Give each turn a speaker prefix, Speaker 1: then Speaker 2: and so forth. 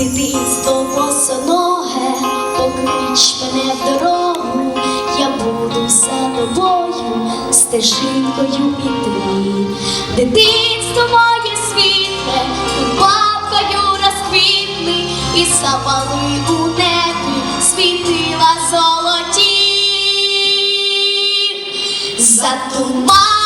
Speaker 1: Дитинство босоноге, поклич мене в дорогу, я буду за тобою стежинкою іти. Дитинство моє світле, бабкою розквітни і запали у небі світила золоті. За туман